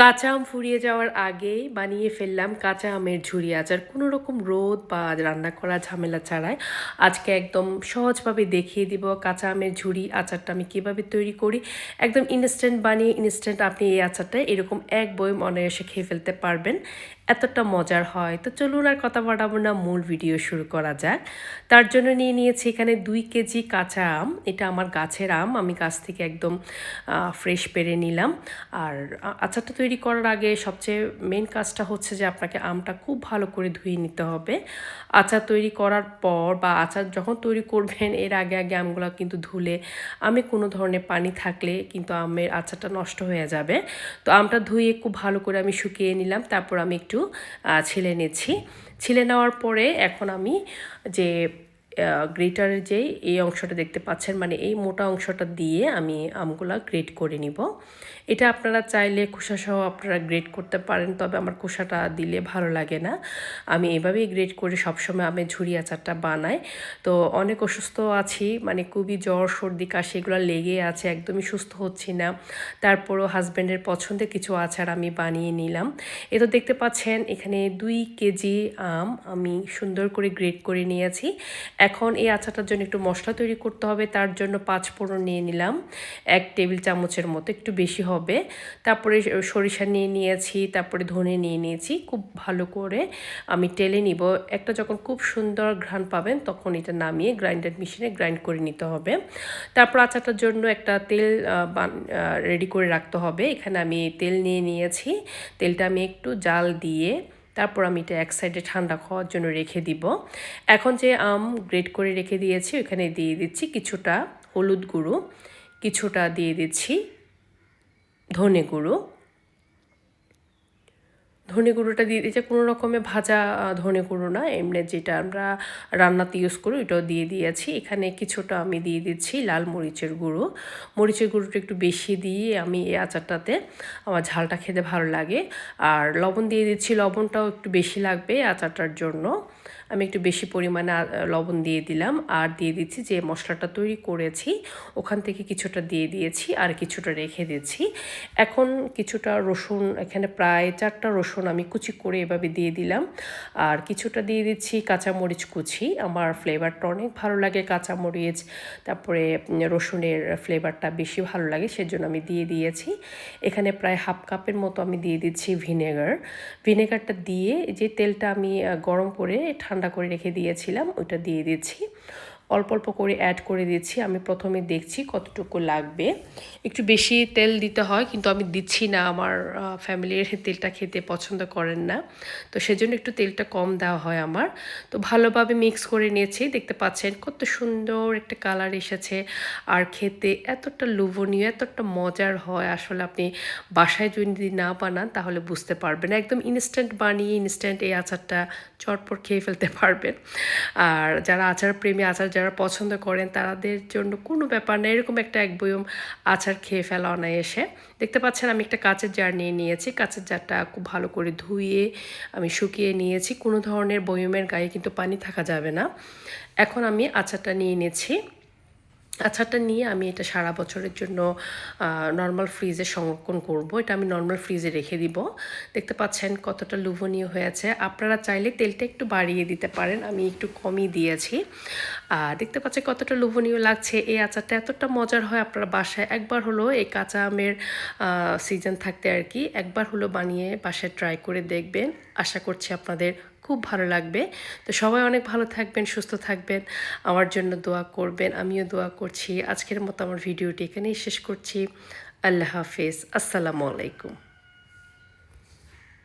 কাঁচা আম ফুরিয়ে যাওয়ার আগেই বানিয়ে ফেললাম কাঁচা আমের ঝুরি আচার। কোনো রকম রোদ বা রান্না করা ঝামেলা ছাড়াই আজকে একদম সহজভাবে দেখিয়ে দিব কাঁচা আমের ঝুরি আচারটা আমি কীভাবে তৈরি করি। একদম ইনস্ট্যান্ট বানিয়ে ইনস্ট্যান্ট আপনি এই আচারটা এরকম এক বয়ম অনায়াসে খেয়ে ফেলতে পারবেন। এতটা মজার হয়। তো চলুন আর কথা বাড়াবো না, মূল ভিডিও শুরু করা যাক। তার জন্য নিয়ে নিয়েছি এখানে দুই কেজি কাঁচা আম। এটা আমার গাছের আম। আমি গাছ থেকে একদম ফ্রেশ পেরে নিলাম। আর আচারটা তৈরি করার আগে সবচেয়ে মেন কাজটা হচ্ছে যে আপনাকে আমটা খুব ভালো করে ধুয়ে নিতে হবে। আচার তৈরি করার পর বা আচার যখন তৈরি করবেন, এর আগে আগে আমগুলো কিন্তু ধুলে আমি কোনো ধরনের পানি থাকলে কিন্তু আমের আচারটা নষ্ট হয়ে যাবে। তো আমটা ধুয়ে খুব ভালো করে আমি শুকিয়ে নিলাম, তারপর আমি একটু ছিলে নিচ্ছি। ছিলে নেওয়ার পরে এখন আমি যে গ্রেটারের যে এই অংশটা দেখতে পাচ্ছেন মানে এই মোটা অংশটা দিয়ে আমি আমগুলা গ্রেট করে নিব। এটা আপনারা চাইলে খোসাসহ আপনারা গ্রেট করতে পারেন, তবে আমার খোসাটা দিলে ভালো লাগে না। আমি এভাবেই গ্রেট করে সবসময় আমি ঝুড়ি আচারটা বানাই। তো অনেক অসুস্থ আছি মানে খুবই জ্বর, সর্দি, কাশি, এগুলো লেগে আছে, একদমই সুস্থ হচ্ছি না। তারপরও হাজব্যান্ডের পছন্দের কিছু আচার আমি বানিয়ে নিলাম। এ তো দেখতে পাচ্ছেন, এখানে দুই কেজি আম আমি সুন্দর করে গ্রেট করে নিয়েছি। এখন এই আচারটার জন্য একটু মশলা তৈরি করতে হবে, তার জন্য পাঁচ ফোড়ন নিয়ে নিলাম, এক টেবিল চামচের মতো, একটু বেশি হবে। তারপরে সরিষা নিয়ে নিয়েছি, তারপরে ধনে নিয়ে নিয়েছি, খুব ভালো করে আমি টেলে নিব। একটা যখন খুব সুন্দর ঘ্রাণ পাবেন, তখন এটা নামিয়ে গ্রাইন্ডার মেশিনে গ্রাইন্ড করে নিতে হবে। তারপর আচারটার জন্য একটা তেল রেডি করে রাখতে হবে। এখানে আমি তেল নিয়ে নিয়েছি। তেলটা আমি একটু জাল দিয়ে তারপর আমি এটা এক সাইডে ঠান্ডা খাওয়ার জন্য রেখে দিব। এখন যে আম গ্রেট করে রেখে দিয়েছি, ওখানে দিয়ে দিচ্ছি কিছুটা হলুদ গুঁড়ো, কিছুটা দিয়ে দিচ্ছি ধনে গুঁড়ো ধনে গুঁড়োটা দিয়ে দিয়েছে। কোনো রকমে ভাজা ধনে গুঁড়ো না। এমনি যেটা আমরা রান্নাতে ইউজ করি ওইটাও দিয়ে দিয়েছি। এখানে কিছুটা আমি দিয়ে দিচ্ছি লাল মরিচের গুঁড়ো। মরিচের গুঁড়োটা একটু বেশি দিয়ে আমি এই আচারটাতে আমার ঝালটা খেতে ভালো লাগে। আর লবণ দিয়ে দিচ্ছি। লবণটাও একটু বেশি লাগবে আচারটার জন্য। আমি একটু বেশি পরিমাণে লবণ দিয়ে দিলাম। আর দিয়ে দিচ্ছি যে মশলাটা তৈরি করেছি, ওখান থেকে কিছুটা দিয়ে দিয়েছি আর কিছুটা রেখে দিচ্ছি এখন কিছুটা রসুন, এখানে প্রায় চারটা রসুন আমি কুচি করে এভাবে দিয়ে দিলাম। আর কিছুটা দিয়ে দিচ্ছি কাঁচামরিচ কুচি। আমার ফ্লেভারটা অনেক ভালো লাগে কাঁচামরিচ, তারপরে রসুনের ফ্লেভারটা বেশি ভালো লাগে সেজন্য আমি দিয়ে দিয়েছি। এখানে প্রায় হাফ কাপের মতো আমি দিয়ে দিচ্ছি ভিনেগার। ভিনেগারটা দিয়ে যে তেলটা আমি গরম করে ঠান্ডা ঠান্ডা করে রেখে দিয়েছিলাম ওটা দিয়ে দিচ্ছি। অল্প অল্প করে অ্যাড করে দিচ্ছি। আমি প্রথমে দেখছি কতটুকু লাগবে। একটু বেশি তেল দিতে হয়, কিন্তু আমি দিচ্ছি না। আমার ফ্যামিলির তেলটা খেতে পছন্দ করেন না। তো সেজন্য একটু তেলটা কম দেওয়া হয় আমার। তো ভালোভাবে মিক্স করে নিয়েছি। দেখতে পাচ্ছেন কত সুন্দর একটা কালার এসেছে। আর খেতে এতটা লোভনীয়, এতটা মজার হয়। আসলে আপনি বাসায় যদি না বানান, তাহলে বুঝতে পারবেন একদম ইনস্ট্যান্ট বানিয়ে ইনস্ট্যান্ট এই আচারটা চটপট খেয়ে ফেলতে পারবেন। আর যারা আচার প্রেমী আচার যারা পছন্দ করেন, তাদের জন্য কোনো ব্যাপার না। এরকম একটা এক বয়ম আচার খেয়ে ফেলা অনায়াসে। দেখতে পাচ্ছেন, আমি একটা কাঁচের জার নিয়ে নিয়েছি। কাঁচের জারটা খুব ভালো করে ধুয়ে আমি শুকিয়ে নিয়েছি। কোনো ধরনের বয়মের গায়ে কিন্তু পানি থাকা যাবে না। এখন আমি আচারটা নিয়ে নিয়েছি আচারটা নিয়ে আমি এটা সারা বছরের জন্য নর্মাল ফ্রিজে সংরক্ষণ করব। এটা আমি নর্মাল ফ্রিজে রেখে দিব। দেখতে পাচ্ছেন কতটা লোভনীয় হয়েছে আপনারা চাইলে তেলটা একটু বাড়িয়ে দিতে পারেন, আমি একটু কমই দিয়েছি। আর দেখতে পাচ্ছেন কতটা লোভনীয় লাগছে এই আচারটা। এতটা মজার হয় আপনারা বাসায় একবার হলো এই কাঁচা আমের সিজন থাকতে আর কি, একবার হলো বানিয়ে বাসায় ট্রাই করে দেখবেন। আশা করছি আপনাদের খুব ভালো লাগবে। তো সবাই অনেক ভালো থাকবেন, সুস্থ থাকবেন। আমার জন্য দোয়া করবেন, আমিও দোয়া করছি। আজকের মতো আমার ভিডিওটি এখানেই শেষ করছি। আল্লাহ হাফিজ। আসসালামু আলাইকুম।